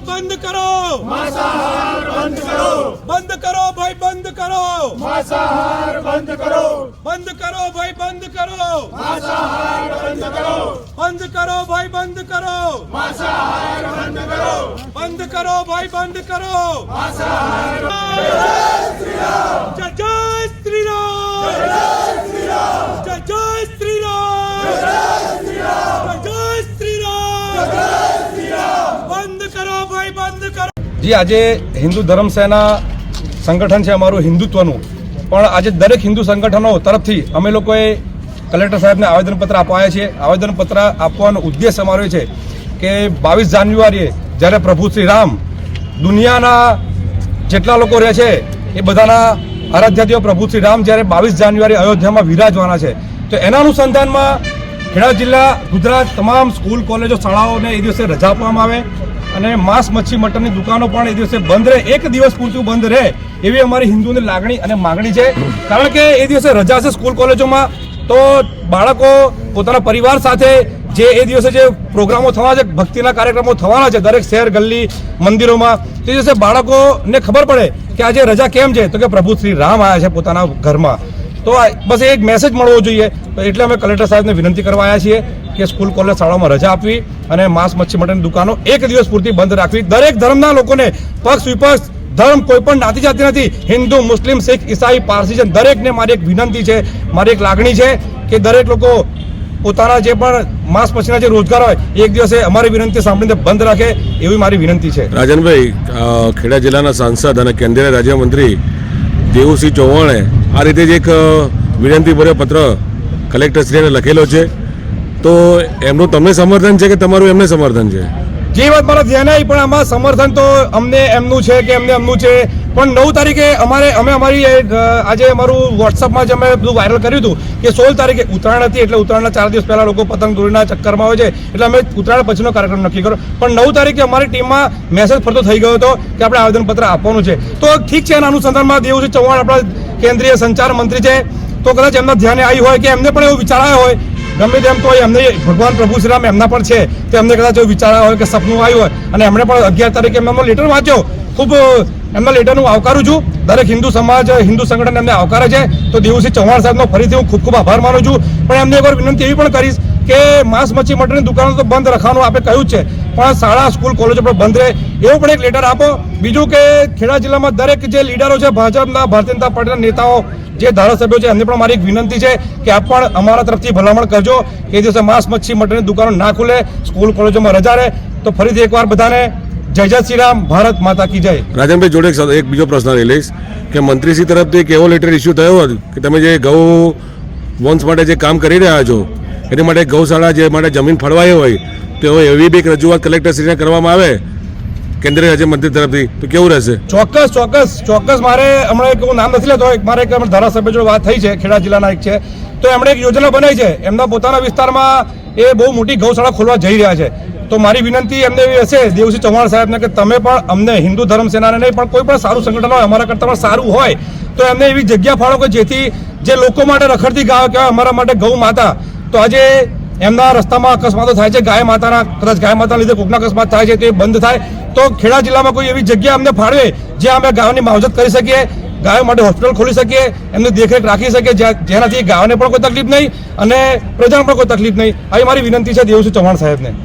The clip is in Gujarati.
બંધ કરો બંધ કરો ભાઈ બંધ કરો માંસાહાર બંધ કરો બંધ કરો ભાઈ બંધ કરો માંસાહાર બંધ કરો બંધ કરો ભાઈ બંધ કરો માંસાહાર બંધ કરો બંધ કરો ભાઈ બંધ કરો માંસાહાર જય રામ જય જય શ્રી રામ જય જય શ્રી રામ બંધ કરો ભાઈ બંધ કરો જી, આજે હિન્દુ ધર્મ સેના સંગઠન છે અમારું હિન્દુત્વનું. પણ આજે દરેક હિન્દુ સંગઠનો તરફથી અમે લોકોએ કલેક્ટર સાહેબને આવેદનપત્ર અપાયા છે આવેદનપત્ર આપવાનો ઉદ્દેશ અમારો છે કે બાવીસ જાન્યુઆરીએ જ્યારે પ્રભુ શ્રી રામ દુનિયાના જેટલા લોકો રહે છે, એ બધાના આરાધ્યદેવ પ્રભુ શ્રી રામ જ્યારે બાવીસ જાન્યુઆરી અયોધ્યામાં વિરાજવાના છે, તો એના અનુસંધાનમાં ખેડા જિલ્લા ગુજરાત તમામ સ્કૂલ, કોલેજો, શાળાઓને એ દિવસે રજા આપવામાં આવે. અને માંસ, મચ્છી મટનની દુકાનો પણ એ દિવસે બંધ રહે. એક દિવસ પૂરતું બંધ રહે એવી અમારી હિન્દુની લાગણી અને માગણી છે. કારણ કે એ દિવસે રજા છે સ્કૂલ કોલેજોમાં. તો બાળકો પોતાના પરિવાર સાથે જે એ દિવસે જે પ્રોગ્રામો થવાના છે, ભક્તિના કાર્યક્રમો થવાના છે, દરેક શહેર ગલ્લી મંદિરોમાં, તે દિવસે બાળકોને ખબર પડે કે આજે રજા કેમ છે. તો કે પ્રભુ શ્રી રામ આવ્યા છે પોતાના ઘરમાં. તો બસ એક મેસેજ મળવો જોઈએ. તો એટલે અમે કલેક્ટર સાહેબને વિનંતી કરવા આવ્યા છીએ કે સ્કૂલ કોલેજ શાળાઓમાં રજા આપવી અને માંસ, મચ્છી, મટનની દુકાનો એક દિવસ પૂરતી બંધ રાખવી. દરેક ધર્મના લોકોને પક્ષ, વિપક્ષ, ધર્મ કોઈ પણ નાતી જાતિ નથી. હિન્દુ, મુસ્લિમ, શીખ, ઈસાઈ, પારસી છે દરેકને મારી એક વિનંતી છે, મારી એક લાગણી છે કે દરેક લોકો પોતાના જે પણ માસ પછીના જે રોજગાર હોય, એક દિવસે અમારી વિનંતી સાંભળીને બંધ રાખે એવી મારી વિનંતી છે. રાજનભાઈ ખેડા જિલ્લાના સાંસદ અને કેન્દ્રીય રાજ્યમંત્રી દેવુસિંહ ચૌહાણે આ રીતે જ એક વિનંતીભર્યો પત્ર કલેક્ટરશ્રીને લખેલો છે. તો એમનું તમને સમર્થન છે કે તમારું એમને સમર્થન છે? જે વાત મારા ધ્યાન આવી પણ આમાં સમર્થન તો અમને એમનું છે કે એમને એમનું છે. પણ નવ તારીખે અમારે અમે અમારી આજે અમારું વોટ્સઅપમાં જે અમે બધું વાયરલ કર્યું હતું કે સોળ તારીખે ઉત્તરાયણ હતી એટલે ઉત્તરાયણના ચાર દિવસ પહેલા લોકો પતંગ દોરીના ચક્કરમાં હોય છે. એટલે અમે ઉત્તરાયણ પછીનો કાર્યક્રમ નક્કી કર્યો. પણ નવ તારીખે અમારી ટીમમાં મેસેજ ફરતો થઈ ગયો હતો કે આપણે આવેદનપત્ર આપવાનું છે. તો ઠીક છે, એના અનુસંધાનમાં દેવજી ચૌહાણ આપણા કેન્દ્રીય સંચાર મંત્રી છે. તો કદાચ એમના ધ્યાને આવી હોય કે એમને પણ એવું વિચારાયો હોય. ગમે તેમ તો એમને ભગવાન પ્રભુ શ્રીરામ એમના પણ છે. તો એમને કદાચ એવું વિચારાયો હોય કે સપનું આવ્યું હોય. અને એમણે પણ અગિયાર તારીખે એમનો લેટર વાંચ્યો. ખૂબ એમના લેટરનું હું આવકારું છું. દરેક હિન્દુ સમાજ, હિન્દુ સંગઠન એમને આવકારે છે. તો દેવુસિંહ ચૌહાણ સાહેબનો ફરીથી હું ખૂબ ખૂબ આભાર માનું છું. પણ એમને એકવાર વિનંતી એવી પણ કરીશ કે માંસ મચ્છી મટનની દુકાનો તો બંધ રાખવાનું આપણે કહ્યું છે. પણ શાળા, સ્કૂલ, કોલેજો પણ બંધ રહે. એવું પણ એક લેટર આપો. બીજું કે ખેડા જિલ્લામાં દરેક જે લીડરો છે, ભાજપના, ભારતીય જનતા પાર્ટીના નેતાઓ, જે ધારાસભ્યો છે, એમને પણ મારી એક વિનંતી છે કે આપ પણ અમારા તરફથી ભલામણ કરજો કે દિવસે માંસ મચ્છી મટનની દુકાનો ના ખુલે, સ્કૂલ, કોલેજોમાં રજા રહે. તો ફરીથી એકવાર બધાને જય જય શ્રી રામ ભારત માતા કી જય. રાજનભાઈ જોડે એક બીજો પ્રશ્ન લઈ લઈશ કે મંત્રીશ્રી તરફથી એક એવો લેટર ઇસ્યુ થયો હતો કે તમે જે ગૌ વંશ માટે જે કામ કરી રહ્યા છો એની માટે ગૌશાળા જે માટે જમીન ફળવાઈ હોય તો એવી બી એક રજૂઆત કલેક્ટરશ્રીને કરવામાં આવે કેન્દ્રીય રાજ્યમંત્રી તરફથી તો કેવું રહેશે? ચોક્કસ ચોક્કસ ચોક્કસ. મારે હમણાં એક હું નામ નથી લેતો એક મારે એક ધારાસભ્ય જોડે વાત થઈ છે ખેડા જિલ્લાના એક છે. તો એમણે એક યોજના બનાવી છે. એમના પોતાના વિસ્તારમાં એ બહુ મોટી ગૌશાળા ખોલવા જઈ રહ્યા છે. તો મારી વિનંતી એમને એવી હશે દેવસિંહ ચૌહાણ સાહેબને કે તમે પણ અમને હિન્દુ ધર્મ સેનાને નહીં, પણ કોઈ પણ સારું સંગઠન હોય, અમારા કરતાં પણ સારું હોય, તો એમને એવી જગ્યા ફાળો કે જેથી જે લોકો માટે રખડતી ગાયો કહેવાય, અમારા માટે ગૌ માતા, તો આજે એમના રસ્તામાં અકસ્માતો થાય છે, ગાય માતાના, કદાચ ગાય માતાના લીધે કોકના અકસ્માત થાય છે તો એ બંધ થાય. તો ખેડા જિલ્લામાં કોઈ એવી જગ્યા અમને ફાળવે, જ્યાં અમે ગાયોની માવજત કરી શકીએ, ગાયો માટે હોસ્પિટલ ખોલી શકીએ, એમની દેખરેખ રાખી શકીએ જેનાથી ગાયોને પણ કોઈ તકલીફ નહીં અને પ્રજાને પણ કોઈ તકલીફ નહીં. આવી મારી વિનંતી છે દેવસિંહ ચૌહાણ સાહેબને.